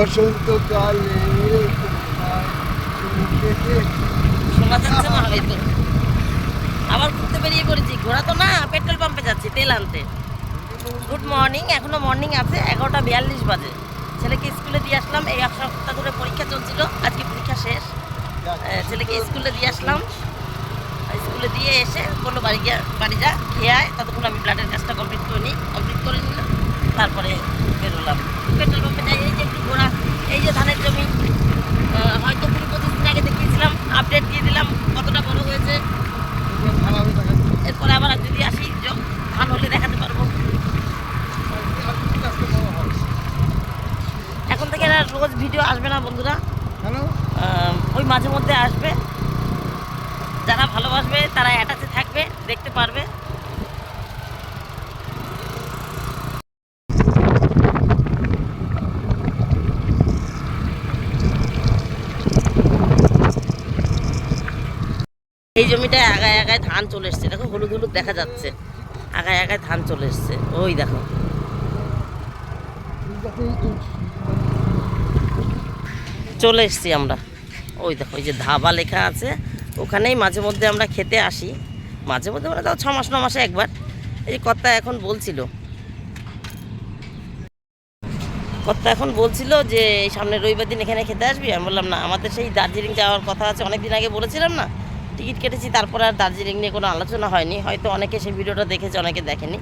বসন্তকালে আবার ঘুরতে বেরিয়ে পড়েছি। ঘোরা তো না, পেট্রোল পাম্পে যাচ্ছি, তেল আনতে। গুড মর্নিং এখনও মর্নিং আছে, এগারোটা বিয়াল্লিশ বাজে। ছেলেকে স্কুলে দিয়ে আসলাম, এই এক সপ্তাহ ধরে পরীক্ষা চলছিল, আজকে পরীক্ষা শেষ। ছেলেকে স্কুলে দিয়ে আসলাম। স্কুলে দিয়ে এসে বলল, বাড়ি গিয়ে, বাড়ি যা, খেয়ে আয়, ততক্ষণ আমি ব্লাডের কাজটা কমপ্লিট করে নিই কমপ্লিট করে নিলাম, তারপরে বেরোলাম পেট্রোল পাম্পে যাই যে ঘোরা এই যে ধানের জমি হয়তো কুড়ি পঁচিশ দিন আগে দেখিয়েছিলাম আপডেট দিয়ে দিলাম কতটা বড় হয়েছে। এরপরে আবার যদি আসি ধান হলে দেখাতে পারব। এখন থেকে আর রোজ ভিডিও আসবে না বন্ধুরা। ওই মাঝে মধ্যে আসবে। যারা ভালোবাসবে তারা অ্যাটাচে থাকবে দেখতে পারবে। এই জমিটায় আগায় আগায় ধান চলে এসছে। দেখো, হলুদ হলুদ দেখা যাচ্ছে। আগায় আগায় ধান চলে এসছে। ওই দেখো। চলে এসছি আমরা। ওই দেখো ওই যে ধাবা লেখা আছে। ওখানেই মাঝে মধ্যে আমরা খেতে আসি। মাঝে মধ্যে মানে তাও ছ মাস ন মাসে একবার। এই কর্তা এখন বলছিল। কর্তা এখন বলছিল যে সামনে রবিবার দিন এখানে খেতে আসবি? আমি বললাম, না, আমাদের সেই দার্জিলিং যাওয়ার কথা আছে অনেক দিন আগে বলেছিলাম না? টিকিট কেটেছি, তারপর আর দার্জিলিং নিয়ে কোনো আলোচনা হয়নি। হয়তো অনেকে সেই ভিডিওটা দেখেছে, অনেকে দেখেনি।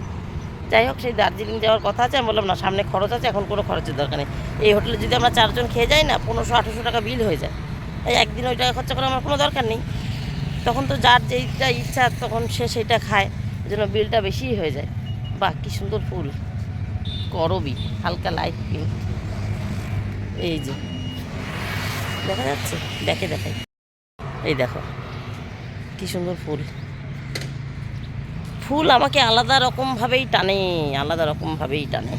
যাই হোক, সেই দার্জিলিং যাওয়ার কথা আছে, আমি বললাম, না, সামনে খরচ আছে, এখন কোনো খরচের দরকার নেই। এই হোটেলে যদি আমরা চারজন খেয়ে যাই না, পনেরোশো, আঠেরোশো টাকা বিল হয়ে যায়। এই একদিন ওই টাকা খরচা করার আমার কোনো দরকার নেই। তখন তো যার যেইটা ইচ্ছা, তখন সে সেইটা খায় জন্য বিলটা বেশিই হয়ে যায়। বা কী সুন্দর ফুল। করবি হালকা লাইট পিঙ্ক এই যে। দেখা যাচ্ছে? দেখে দেখাই। এই দেখো। কি সুন্দর ফুল। ফুল আমাকে আলাদা রকমভাবেই টানে আলাদা রকমভাবেই টানে।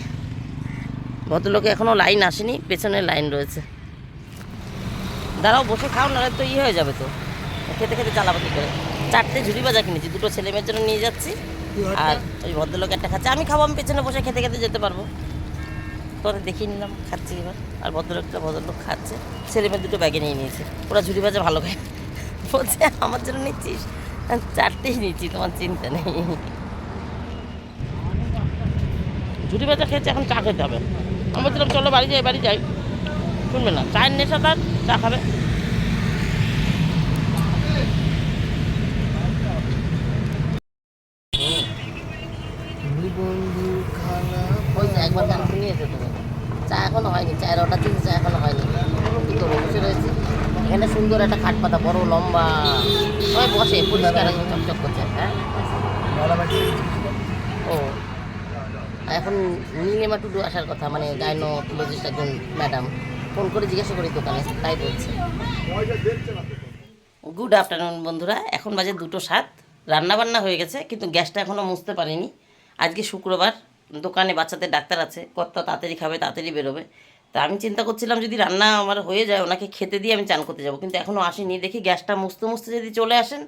ভদ্রলোকে এখনও লাইন আসেনি পেছনে লাইন রয়েছে। দাঁড়াও বসে খাও নাহলে তো ইয়ে হয়ে যাবে তো। খেতে খেতে চালাবো কী করে। চারটে ঝুড়ি বাজা কিনেছি দুটো ছেলে মেয়ের জন্য নিয়ে যাচ্ছি। আর ওই ভদ্রলোক একটা খাচ্ছে। আমি খাব আমি পেছনে বসে খেতে খেতে যেতে পারব। তোরে দেখিয়ে নিলাম খাচ্ছি এবার। আর ভদ্রলোকটা ভদ্রলোক খাচ্ছে। ছেলে মেয়ে দুটো ব্যাগে নিয়ে নিয়েছে। ওরা ঝুড়ি ভাজা ভালো খায়। বলছে আমার জন্য নিচ্ছিস? চারটেই নিচ্ছি, তোমার চিন্তা নেই। ঝুড়ি বাজার খেয়েছে, এখন চা খেতে হবে। আমি বলছিলাম, চলো বাড়ি যাই বাড়ি যাই। শুনবে না। চায়ের নেশা তার, চা খাবে বন্ধু খানা ওই যে একবার গান শুনিয়েছে তুমি চা এখনও হয়নি চায়ের অর্ডার দিয়েছে চা এখনও হয়নি কী করব বসে রয়েছে এখানে সুন্দর একটা খাট পাতা, বড়, লম্বা। সবাই বসে, পরিষ্কার চকচক করছে হ্যাঁ? ও। এখন নীলিমা টুডু আসার কথা মানে গাইনোলজিস্ট একজন ম্যাডাম ফোন করে জিজ্ঞাসা করি দোকানে, তাই বলছে। গুড আফটারনুন বন্ধুরা। এখন বাজে দুটো সাত। রান্না বান্না হয়ে গেছে, কিন্তু গ্যাসটা এখনও মুছতে পারিনি। আজকে শুক্রবার, দোকানে বাচ্চাদের ডাক্তার আছে। কর্তা তাড়াতাড়ি খাবে, তাড়াতাড়ি বেরোবে। তা আমি চিন্তা করছিলাম যদি রান্না আমার হয়ে যায়, ওনাকে খেতে দিয়ে আমি চান করতে যাব। কিন্তু এখনও আসেনি। দেখি গ্যাসটা মুছতে মুছতে যদি চলে আসেন,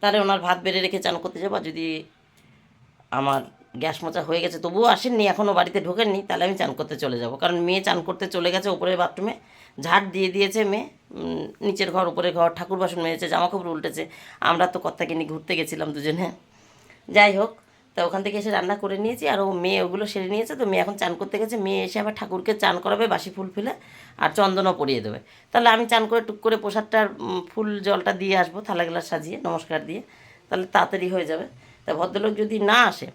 তাহলে ওনার ভাত বেড়ে রেখে চান করতে যাব। যদি আমার গ্যাস মোচা হয়ে গেছে, তবুও আসেননি এখনও বাড়িতে ঢোকেননি, তাহলে আমি চান করতে চলে যাব। কারণ মেয়ে চান করতে চলে গেছে ওপরের বাথরুমে। ঝাড় দিয়ে দিয়েছে মেয়ে। নিচের ঘর, উপরের ঘর ঠাকুর বাসন মেয়েছে জামা কাপড় উল্টেছে। আমরা তো কর্তাকে নিয়ে ঘুরতে গেছিলাম দুজনে। যাই হোক তা ওখান থেকে এসে রান্না করে নিয়েছি, আর ও মেয়ে ওগুলো সেরে নিয়েছে। তো মেয়ে এখন চান করতে গেছে, মেয়ে এসে আবার ঠাকুরকে চান করাবে, বাসি ফুল ফেলে, আর চন্দনও পরিয়ে দেবে। তাহলে আমি চান করে টুক করে প্রসাদটার ফুল জলটা দিয়ে আসব থালা সাজিয়ে, নমস্কার দিয়ে, তাহলে তাড়াতাড়ি হয়ে যাবে। তা ভদ্রলোক যদি না আসে,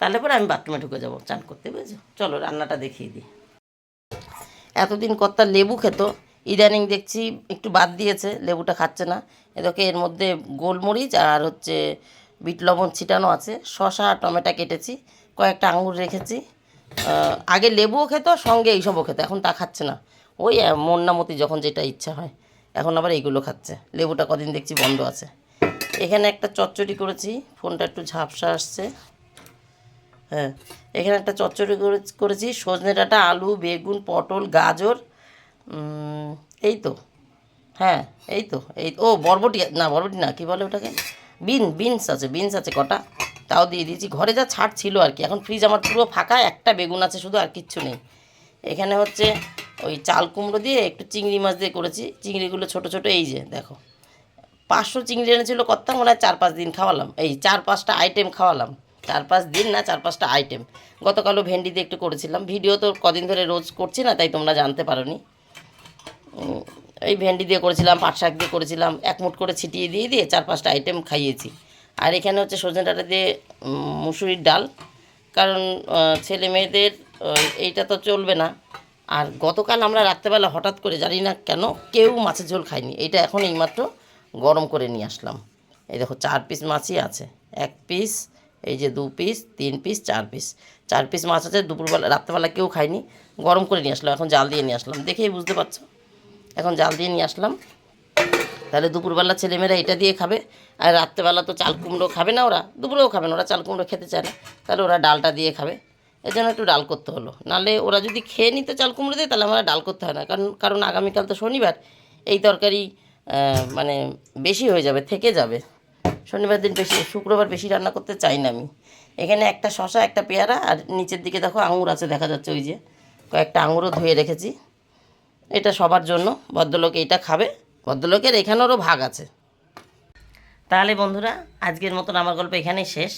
তাহলে পরে আমি বাথরুমে ঢুকে যাব, চান করতে, বুঝেছ? চলো রান্নাটা দেখিয়ে দিই। এতদিন কর্তা লেবু খেত, ইদানিং দেখছি একটু বাদ দিয়েছে, লেবুটা খাচ্ছে না। এদেরকে এর মধ্যে গোলমরিচ আর হচ্ছে বিট লবণ ছিটানো আছে শশা টমেটো কেটেছি, কয়েকটা আঙুর রেখেছি। আগে লেবুও খেত, সঙ্গে এইসবও খেত, এখন তা খাচ্ছে না। ওই মন্নামতি যখন যেটা ইচ্ছা হয়, এখন আবার এইগুলো খাচ্ছে। লেবুটা কদিন দেখছি বন্ধ আছে। এখানে একটা চচ্চড়ি করেছি, ফোনটা একটু ঝাপসা আসছে। হ্যাঁ এখানে একটা চচ্চড়ি করে- করেছি, সজনে ডাঁটা, আলু, বেগুন, পটল, গাজর এই তো। হ্যাঁ এই তো, এই, ও, বরবটি, না বরবটি না, কি বলে ওটাকে? বিন বিনস আছে বিনস আছে কটা। তাও দিয়ে দিয়েছি। ঘরে যা ছাড় ছিল আর কি। এখন ফ্রিজ আমার পুরো ফাঁকা একটা বেগুন আছে শুধু আর কিচ্ছু নেই। এখানে হচ্ছে ওই চাল কুমড়ো দিয়ে একটু চিংড়ি মাছ দিয়ে করেছি। চিংড়িগুলো ছোট ছোট এই যে দেখো। পাঁচশো চিংড়ি এনেছিল কত মনে হয় চার পাঁচ দিন খাওয়ালাম। এই চার পাঁচটা আইটেম খাওয়ালাম। চার পাঁচ দিন না চার পাঁচটা আইটেম গতকালও ভেন্ডি দিয়ে একটু করেছিলাম। ভিডিও তো কদিন ধরে রোজ করছি না তাই তোমরা জানতে পারোনি। উম, এই ভেন্ডি দিয়ে করেছিলাম, পাট শাক দিয়ে করেছিলাম এক মুঠ করে ছিটিয়ে দিয়ে দিয়ে চার পাঁচটা আইটেম খাইয়েছি। আর এখানে হচ্ছে সজনে ডাঁটা দিয়ে মুসুরির ডাল। কারণ ছেলে মেয়েদের এইটা তো চলবে না। আর গতকাল আমরা রাত্রেবেলা হঠাৎ করে, জানি না কেন, কেউ মাছের ঝোল খায়নি। এইটা এখন এইমাত্র গরম করে নিয়ে আসলাম। এই দেখো, চার পিস মাছই আছে। এক পিস এই যে দু পিস তিন পিস চার পিস চার পিস মাছ আছে, দুপুরবেলা, রাত্রেবেলা কেউ খায়নি। গরম করে নিয়ে আসলাম, এখন জাল দিয়ে নিয়ে আসলাম। দেখেই বুঝতে পারছ। এখন জাল দিয়ে নিয়ে আসলাম। তাহলে দুপুরবেলা ছেলেমেয়েরা এটা দিয়ে খাবে, আর রাত্রেবেলা তো চাল কুমড়ো খাবে না ওরা, দুপুরেও খাবে না, ওরা চাল কুমড়ো খেতে চায় না। তাহলে ওরা ডালটা দিয়ে খাবে। এই জন্য একটু ডাল করতে হলো। নাহলে ওরা যদি খেয়ে নিতে চাল কুমড়ো দিয়ে, তাহলে আমরা ডাল করতে হয় না। কারণ কারণ আগামীকাল তো শনিবার, এই তরকারি মানে বেশি হয়ে যাবে, থেকে যাবে। শনিবার দিন বেশি, শুক্রবার বেশি রান্না করতে চাই না আমি। এখানে একটা শশা একটা পেয়ারা, আর নিচের দিকে দেখো আঙুর আছে, দেখা যাচ্ছে ওই যে। কয়েকটা আঙুরও ধুয়ে রেখেছি। এটা সবার জন্য। ভদ্রলোক এইটা খাবে। ভদ্রলোকের এখানেরও ভাগ আছে। তাহলে বন্ধুরা, আজকের মতন আমার গল্প এখানেই শেষ।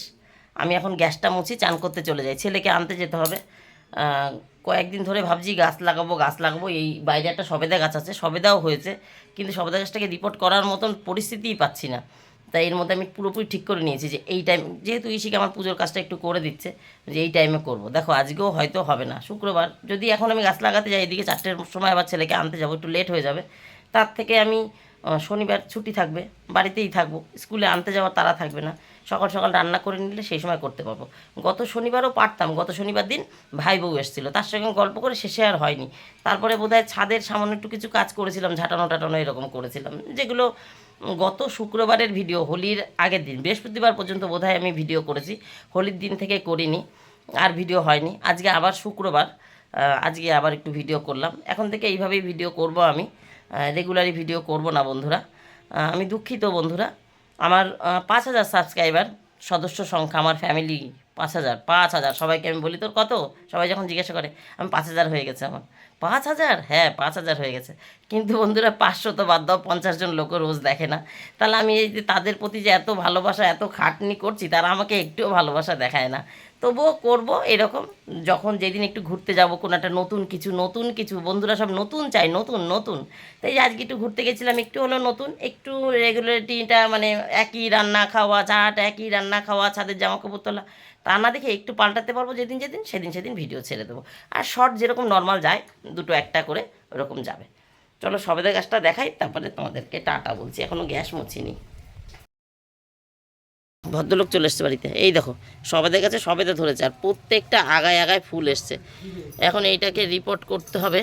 আমি এখন গ্যাসটা মুছি, চান করতে চলে যাই। ছেলেকে আনতে যেতে হবে। কয়েকদিন ধরে ভাবছি গাছ লাগাবো গাছ লাগাবো। এই বাইরে একটা সবেদা গাছ আছে, সবেদাও হয়েছে। কিন্তু সবেদা গাছটাকে রিপোর্ট করার মতন পরিস্থিতিই পাচ্ছি না। তাই এর মধ্যে আমি পুরোপুরি ঠিক করে নিয়েছি যে এই টাইম যেহেতু ইসিকে আমার পুজোর কাজটা একটু করে দিচ্ছে, যে এই টাইমে করব। দেখো, আজকেও হয়তো হবে না, শুক্রবার। যদি এখন আমি গাছ লাগাতে যাই, এদিকে চারটের সময় আবার ছেলেকে আনতে যাব, একটু লেট হয়ে যাবে। তার থেকে আমি শনিবার ছুটি থাকবে, বাড়িতেই থাকব, স্কুলে আনতে যাওয়ার তারা থাকবে না। সকাল সকাল রান্না করে নিলে সেই সময় করতে পারব। গত শনিবারও পারতাম, গত শনিবার দিন ভাই বউ এসেছিল। তার সঙ্গে গল্প করে শেষে আর হয়নি। তারপরে বোধহয় ছাদের সামান্য একটু কিছু কাজ করেছিলাম, ঝাঁটানো টাটানো এরকম করেছিলাম। যেগুলো গত শুক্রবারের ভিডিও, হোলির আগের দিন, বৃহস্পতিবার পর্যন্ত বোধহয় আমি ভিডিও করেছি। হোলির দিন থেকে করিনি, আর ভিডিও হয়নি। আজকে আবার শুক্রবার আজকে আবার একটু ভিডিও করলাম। এখন থেকে এইভাবেই ভিডিও করব আমি রেগুলারই ভিডিও করব না বন্ধুরা। আমি দুঃখিত বন্ধুরা। আমার পাঁচ হাজার সাবস্ক্রাইবার সদস্য সংখ্যা আমার ফ্যামিলি পাঁচ হাজার পাঁচ হাজার। সবাইকে আমি বলি, তোর কত? সবাই যখন জিজ্ঞাসা করে, আমি পাঁচ হাজার হয়ে গেছে আমার। পাঁচ হাজার? হ্যাঁ পাঁচ হাজার হয়ে গেছে। কিন্তু বন্ধুরা, পাঁচশো তো বাদ দাও, পঞ্চাশ জন লোক রোজ দেখে না। তাহলে আমি এই যে তাদের প্রতি যে এত ভালোবাসা, এত খাটনি করছি, তারা আমাকে একটুও ভালোবাসা দেখায় না। তবুও করব এরকম। যখন যেদিন একটু ঘুরতে যাব, কোনো একটা নতুন কিছু নতুন কিছু, বন্ধুরা সব নতুন চাই, নতুন নতুন। তাই আজকে একটু ঘুরতে গেছিলাম, একটু হলো নতুন, একটু রেগুলারিটিটা মানে একই রান্না খাওয়া, চাট একই রান্না খাওয়া, ছাদের জামা কাপড় তোলা তা না দেখে একটু পাল্টাতে পারব যেদিন যেদিন, সেদিন সেদিন ভিডিও ছেড়ে দেবো। আর শর্ট যেরকম নর্মাল যায়, দুটো একটা করে ওরকম যাবে। চলো সবেদা গাছটা দেখাই, তারপরে তোমাদেরকে টাটা বলছি এখনও গ্যাস মুছিনি। ভদ্রলোক চলে এসছে বাড়িতে। এই দেখো, সবেদা গাছে, সবেদা ধরেছে, আর প্রত্যেকটা আগায় আগায় ফুল এসছে। এখন এইটাকে রিপোর্ট করতে হবে,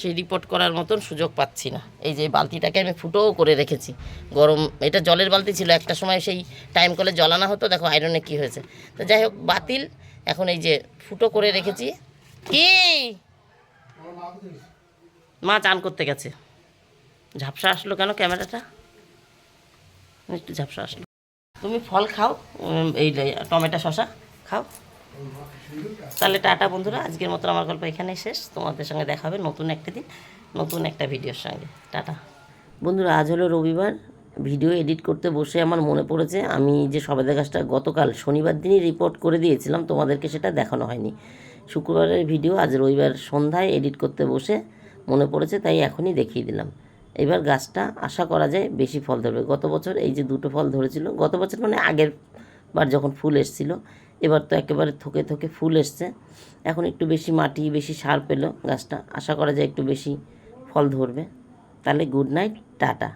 সেই রিপোর্ট করার মতন সুযোগ পাচ্ছি না। এই যে বালতিটাকে আমি ফুটোও করে রেখেছি। গরম, এটা জলের বালতি ছিল, একটা সময় সেই টাইম কলে জলানো হতো, দেখো আয়রনে কি হয়েছে। তো যাই হোক, বাতিল, এখন এই যে ফুটো করে রেখেছি। কি? মা চান করতে গেছে। ঝাপসা আসলো কেন ক্যামেরাটা? একটু ঝাপসা আসলো। তুমি ফল খাও এই টমেটো শশা খাও। তাহলে টাটা বন্ধুরা, আজকের মতো আমার গল্প এখানেই শেষ। তোমাদের সঙ্গে দেখা হবে নতুন একটা দিন, নতুন একটা ভিডিওর সঙ্গে। টাটা। বন্ধুরা, আজ হলো রবিবার। ভিডিও এডিট করতে বসে আমার মনে পড়েছে, আমি যে সবেদা গাছটা গতকাল শনিবার দিনই রিপোর্ট করে দিয়েছিলাম, তোমাদেরকে সেটা দেখানো হয়নি। শুক্রবারের ভিডিও আজ রবিবার সন্ধ্যায় এডিট করতে বসে মনে পড়েছে, তাই এখনই দেখিয়ে দিলাম। এবার গাছটা আশা করা যায় বেশি ফল ধরবে। গত বছর এই যে দুটো ফল ধরেছিল, গত বছর মানে আগের বার যখন ফুল এসছিল, এবার তো একেবারে থকে থকে ফুল এসছে। এখন একটু বেশি মাটি, বেশি সার পেল গাছটা। আশা করা যায় একটু বেশি ফল ধরবে। তাহলে গুড নাইট, টাটা।